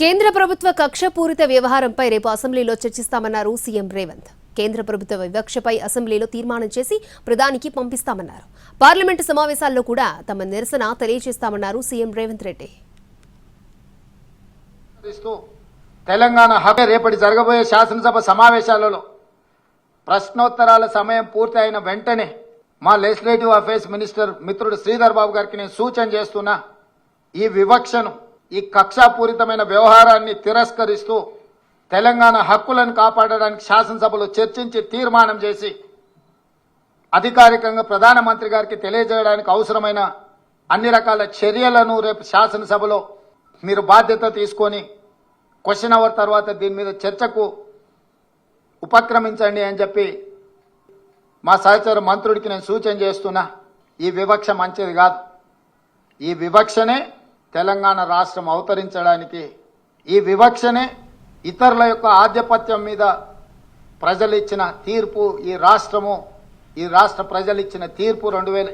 కేంద్ర ప్రభుత్వ కక్షపూరిత వ్యవహారంపై రేపు అసెంబ్లీలో చర్చిస్తామన్నారు సీఎం రేవంత్. కేంద్ర ప్రభుత్వ వివక్షపై అసెంబ్లీలో తీర్మానం చేసి ప్రధానికి పంపిస్తామన్నారు. పార్లమెంటు సమావేశాల్లో కూడా తమ నిరసన తెలియజేస్తామన్నారు సీఎం రేవంత్ రెడ్డి. తెలంగాణ హక్కు రేపటి జరగబోయే శాసనసభ సమావేశాలలో ప్రశ్నోత్తరాల సమయం పూర్తి అయిన వెంటనే మా లెజిస్లేటివ్ అఫైర్స్ మినిస్టర్ మిత్రుడు శ్రీధర్ బాబు గారికి నేను సూచన చేస్తున్నా ఈ వివక్షను ఈ కక్షాపూరితమైన వ్యవహారాన్ని తిరస్కరిస్తూ తెలంగాణ హక్కులను కాపాడడానికి శాసనసభలో చర్చించి తీర్మానం చేసి అధికారికంగా ప్రధానమంత్రి గారికి తెలియజేయడానికి అవసరమైన అన్ని రకాల చర్యలను రేపు శాసనసభలో మీరు బాధ్యత తీసుకొని క్వశ్చన్ అవర్ తర్వాత దీని మీద చర్చకు ఉపక్రమించండి అని చెప్పి మా సహచర మంత్రుడికి నేను సూచన చేస్తున్నా. ఈ వివక్ష మంచిది కాదు. ఈ వివక్షనే తెలంగాణ రాష్ట్రం అవతరించడానికి ఈ వివక్షనే ఇతరుల యొక్క ఆధిపత్యం మీద ప్రజలు ఇచ్చిన తీర్పు ఈ రాష్ట్రము ఈ రాష్ట్ర ప్రజలు ఇచ్చిన తీర్పు రెండు వేల